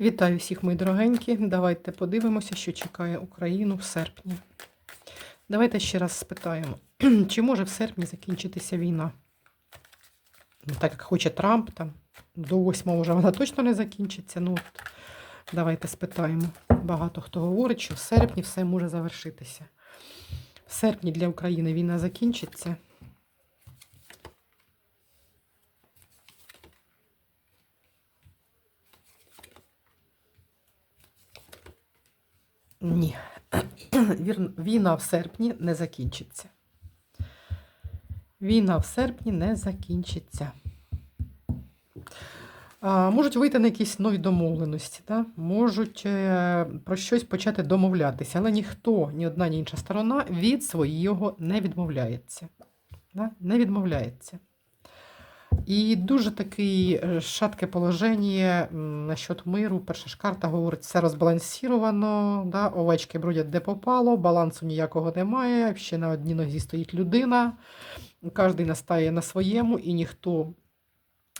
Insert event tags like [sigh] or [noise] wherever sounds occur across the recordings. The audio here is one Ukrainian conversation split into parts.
Вітаю всіх, мої дорогенькі. Давайте подивимося, що чекає Україну в серпні. Давайте ще раз спитаємо, [clears throat] чи може в серпні закінчитися війна? Ну, так як хоче Трамп, там до 8 вже вона точно не закінчиться. Ну, от, давайте спитаємо. Багато хто говорить, що в серпні все може завершитися. В серпні для України війна закінчиться. Ні. [clears throat] Війна в серпні не закінчиться. Війна в серпні не закінчиться. Можуть вийти на якісь нові домовленості, да? можуть е, про щось почати домовлятися, але ніхто, ні одна, ні інша сторона від свого не відмовляється. Да? Не відмовляється. І дуже такий е, шатке положення насчет миру. Перша ж карта говорить, все розбалансіровано, да? овечки бродять де попало, балансу ніякого немає, ще на одній нозі стоїть людина, кожен настає на своєму, і ніхто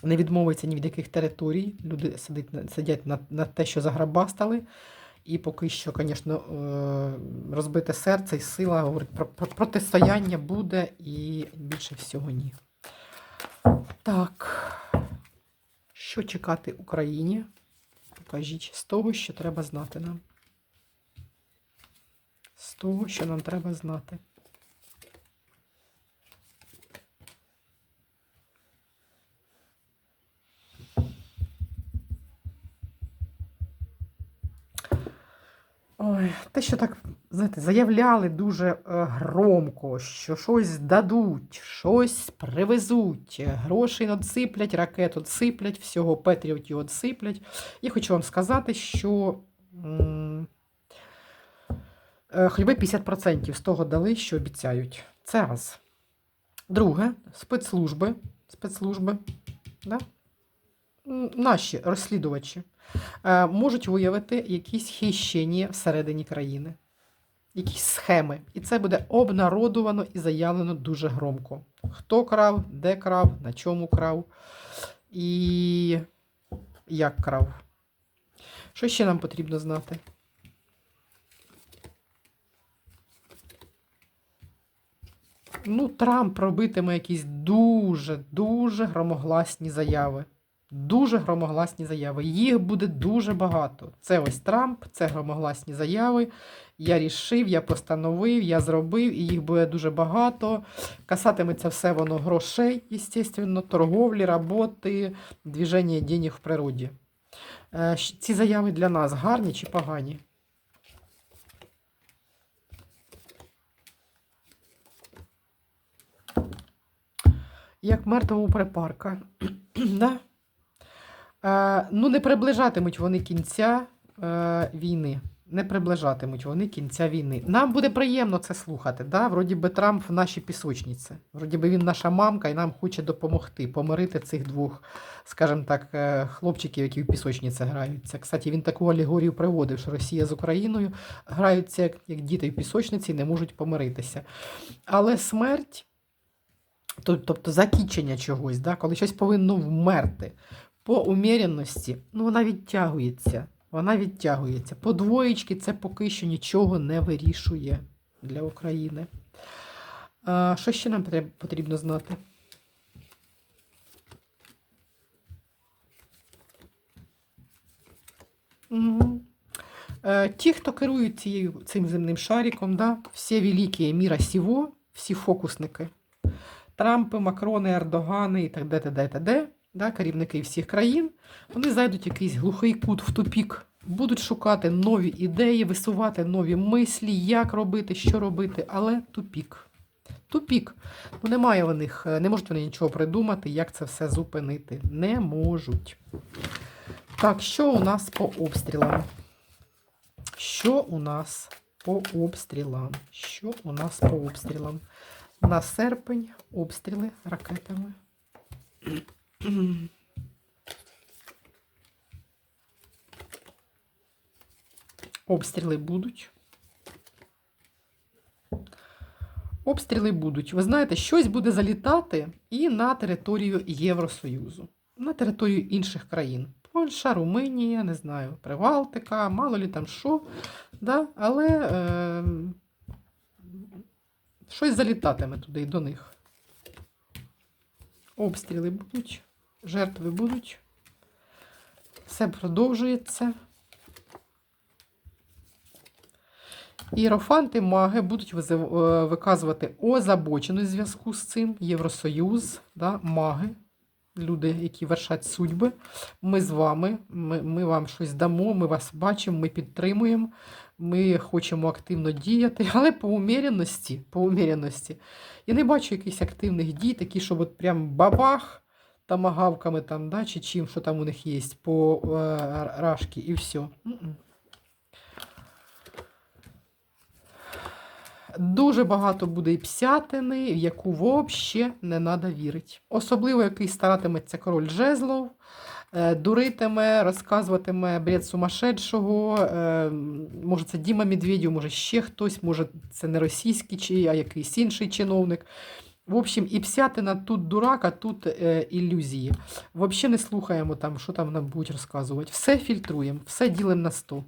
не відмовиться ні від яких територій. Люди сидять, сидять на, на те, що заграбастали. І поки що, звісно, е, розбите серце і сила говорить про протистояння буде і більше всього ні. Так, що чекати Україні? Покажіть з того, що треба знати нам. З того, що нам треба знати. Ой, те, що так, знаєте, заявляли дуже е, громко, що щось дадуть, щось привезуть, грошей надсиплять, ракет отсиплять, всього патріотів отсиплять. Я хочу вам сказати, що хоч би 50% з того дали, що обіцяють. Це раз. Друге, спецслужби, спецслужби, да? Наші розслідувачі е, можуть виявити якісь хищення всередині країни, якісь схеми. І це буде обнародовано і заявлено дуже громко. Хто крав, де крав, на чому крав і як крав. Що ще нам потрібно знати? Ну, Трамп робитиме якісь дуже, дуже громогласні заяви. Дуже громогласні заяви. Їх буде дуже багато. Це ось Трамп, це громогласні заяви. Я рішив, я постановив, я зробив, і їх буде дуже багато. Касатиметься все воно грошей, естественно, торговлі, роботи, движення денег в природі. Е, Ці заяви для нас гарні чи погані? Як мертвого припарка. Ну, не приближатимуть вони кінця е, війни. Не приближатимуть вони кінця війни. Нам буде приємно це слухати. Да? Вроді би Трамп в нашій пісочниці. Вроді би він наша мамка і нам хоче допомогти помирити цих двох, скажімо так, е, хлопчиків, які в пісочниці граються. Кстати, він таку алегорію приводив, що Росія з Україною граються як діти в пісочниці і не можуть помиритися. Але смерть, тобто закінчення чогось, да? коли щось повинно вмерти по уміряності, ну вона відтягується. Вона відтягується. По двоєчки це поки що нічого не вирішує для України. А, що ще нам потрібно знати? Е, Ті, хто керують цією, цим земним шариком, да, всі великі міра сього, всі фокусники, Трампи, Макрони, Ердогани і так де, де, де, де, да, керівники всіх країн, вони зайдуть в якийсь глухий кут в тупік, будуть шукати нові ідеї, висувати нові мислі, як робити, що робити, але тупік. Тупік. Ну, немає в них, е, не можуть вони нічого придумати, як це все зупинити. Не можуть. Так, що у нас по обстрілам? Що у нас по обстрілам? Що у нас по обстрілам? На серпень обстріли ракетами. Обстріли будуть. Обстріли будуть. Ви знаєте, щось буде залітати і на територію Євросоюзу, на територію інших країн. Польща, Румунія, не знаю, Прибалтика, мало лі там що. Да? Але е, щось залітатиме туди і до них. Обстріли будуть, жертви будуть. Все продовжується. Іерофанти маги будуть е, виказувати озабоченість в зв'язку з цим. Євросоюз, да, маги, люди, які вершать судьби. Ми з вами, ми, ми вам щось дамо, ми вас бачимо, ми підтримуємо, ми хочемо активно діяти, [laughs] але по уміряності, по уміряності. Я не бачу якихось активних дій, такі, щоб от прям бабах тамагавками там, да, чи чим, що там у них є, по е, рашки і все. Дуже багато буде і псятини, в яку взагалі не треба вірити. Особливо, який старатиметься король жезлов, е, дуритиме, розказуватиме бред сумасшедшого. е, Може, це Діма Медведєв, може ще хтось, може, це не російський, чи, а якийсь інший чиновник. В общем, і псятина тут дурак, а тут е, ілюзії. Взагалі не слухаємо, там, що там нам будуть розказувати. Все фільтруємо, все ділимо на 100.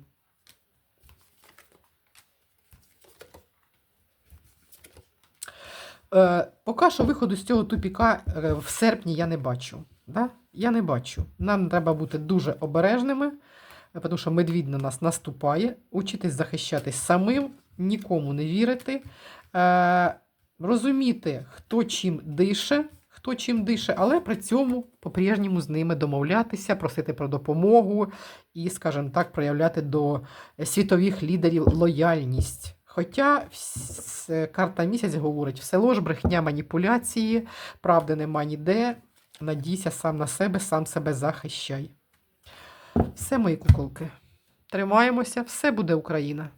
Е, поки що виходу з цього тупіка е, в серпні я не бачу. Да? Я не бачу. Нам треба бути дуже обережними, тому що медвідь на нас наступає, учитись захищатись самим, нікому не вірити, е, розуміти, хто чим дише, хто чим дише, але при цьому по-прежньому з ними домовлятися, просити про допомогу і, скажімо так, проявляти до світових лідерів лояльність. Хоча карта місяць говорить, все лож, брехня, маніпуляції, правди нема ніде. Надійся сам на себе, сам себе захищай. Все, мої куколки. Тримаємося, все буде Україна.